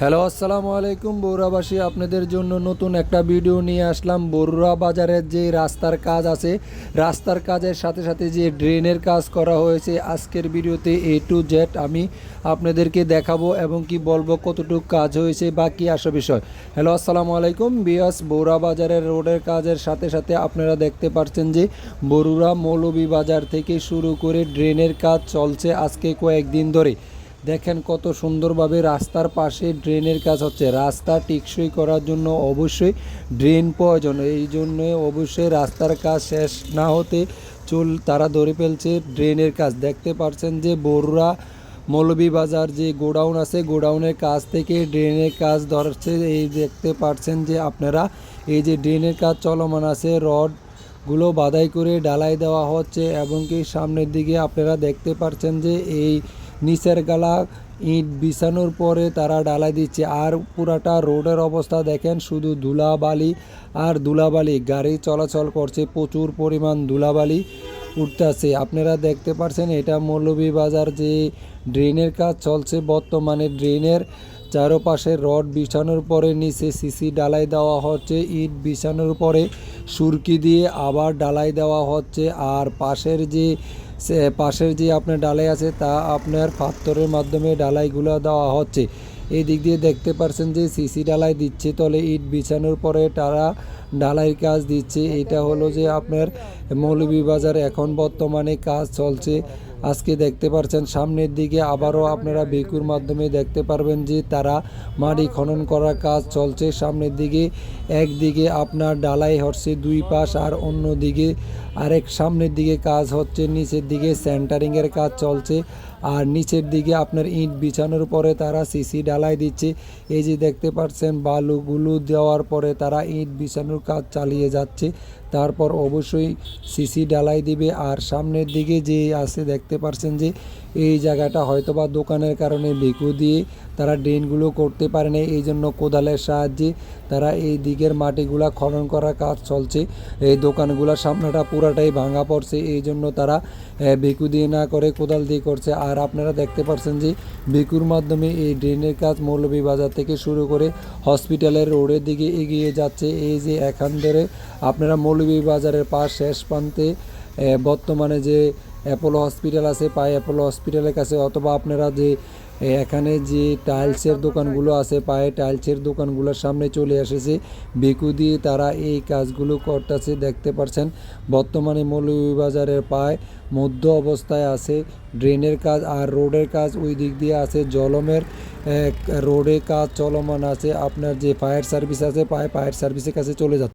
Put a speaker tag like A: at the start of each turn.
A: Hello, আসসালামু আলাইকুম বৌরাবাসী আপনাদের জন্য নতুন একটা ভিডিও নিয়ে আসলাম। বরুড়া বাজারের যে রাস্তার কাজ আছে, রাস্তার কাজের সাথে সাথে যে ড্রেনের কাজ করা হয়েছে, আজকের ভিডিওতে এ টু জেড আমি আপনাদেরকে দেখাবো এবং কি বলব, কতটুকু কাজ হয়েছে বা কী আসা বিষয়। হ্যালো, আসসালামু আলাইকুম। বিয়াস বৌরা বাজারের রোডের কাজের সাথে সাথে আপনারা দেখতে পাচ্ছেন যে বরুড়া মৌলভী বাজার থেকে শুরু করে ড্রেনের কাজ চলছে আজকে কয়েকদিন ধরে। দেখেন কত সুন্দরভাবে রাস্তার পাশে ড্রেনের কাজ হচ্ছে। রাস্তা টেকসই করার জন্য অবশ্যই ড্রেন প্রয়োজন। এই জন্য অবশ্যই রাস্তার কাজ শেষ না হতে চুল তারা ধরে ফেলছে ড্রেনের কাজ। দেখতে পাচ্ছেন যে বড়ুরা মৌলভীবাজার যে গোডাউন আছে, গোডাউনের কাজ থেকে ড্রেনের কাজ ধরছে। এই দেখতে পাচ্ছেন যে আপনারা এই যে ড্রেনের কাজ চলমান আছে, রডগুলো বাধাই করে ডালাই দেওয়া হচ্ছে এবং কি সামনের দিকে আপনারা দেখতে পাচ্ছেন যে এই নিচের গালা ইট বিছানোর পরে তারা ডালাই দিচ্ছে। আর পুরাটা রোডের অবস্থা দেখেন, শুধু ধুলাবালি আর ধুলাবালি। গাড়ি চলাচল করছে, প্রচুর পরিমাণ ধুলাবালি উঠতেছে। আপনারা দেখতে পাচ্ছেন এটা মৌলভীবাজার যে ড্রেনের কাজ চলছে, বর্তমানে ড্রেনের চারপাশে রড বিছানোর পরে নিচে সিসি ডালাই দেওয়া হচ্ছে, ইট বিছানোর পরে সুরকি দিয়ে আবার ডালাই দেওয়া হচ্ছে। আর পাশের যে পাশের যে আপনার ডালাই আছে, তা আপনার পাথরের মাধ্যমে ডালাইগুলো দেওয়া হচ্ছে। এই দিক দিয়ে দেখতে পারছেন যে সিসি ডালাই দিচ্ছে, তলে ইট বিছানোর পরে তারা ডালাইয়ের কাজ দিচ্ছে। এটা হলো যে আপনার মৌলভীবাজার এখন বর্তমানে কাজ চলছে। আজকে দেখতে পাচ্ছেন সামনের দিকে আবারও আপনারা বেকুর মাধ্যমে দেখতে পারবেন যে তারা মাটি খনন করার কাজ চলছে। সামনের দিকে একদিকে আপনার ডালাই হচ্ছে দুই পাশ আর অন্য দিকে আরেক সামনের দিকে কাজ হচ্ছে, নিচের দিকে সেন্টারিংয়ের কাজ চলছে আর নিচের দিকে আপনার ইট বিছানোর পরে তারা সিসি ডালাই দিচ্ছে। এই যে দেখতে পাচ্ছেন বালুগুলো দেওয়ার পরে তারা ইট বিছানোর কাজ চালিয়ে যাচ্ছে। তারপর অবশ্যই সিসি ডালাই দিবে আর সামনের দিকে যে আছে, দেখতে পাচ্ছেন যে এই জায়গাটা হয়তোবা দোকানের কারণে বেকু দিয়ে তারা ড্রেনগুলো করতে পারে না এই জন্য কোদালের সাহায্যে তারা এই দিকের মাটিগুলা খনন করার কাজ চলছে। এই দোকানগুলোর সামনেটা পুরাটাই ভাঙা পড়ছে। এই জন্য তারা বেকু দিয়ে না করে কোদাল দিয়ে করছে। আর আপনারা দেখতে পাচ্ছেন যে বেকুর মাধ্যমে এই ড্রেনের কাজ মৌলভীবাজার থেকে শুরু করে হসপিটালের রোডের দিকে এগিয়ে যাচ্ছে। এই যে এখান ধরে আপনারা মৌলভীবাজারের পাশ শেষ প্রান্তে বর্তমানে যে অ্যাপোলো হসপিটাল আছে, পায়ে অ্যাপোলো হসপিটালের কাছে, অথবা আপনারা যে এখানে যে টাইলসের দোকানগুলো আছে, পায়ে টাইলসের দোকানগুলোর সামনে চলে এসেছে। বেকু দিয়ে তারা এই কাজগুলো করতেছে, দেখতে পাচ্ছেন বর্তমানে মৌলভীবাজারের পায়ে মধ্য অবস্থায় আছে ড্রেনের কাজ আর রোডের কাজ ওই দিক দিয়ে আছে। জলমের রোডে কাজ চলমান আছে। আপনার যে ফায়ার সার্ভিস আছে, পায়ে ফায়ার সার্ভিসের কাছে চলে যাচ্ছে।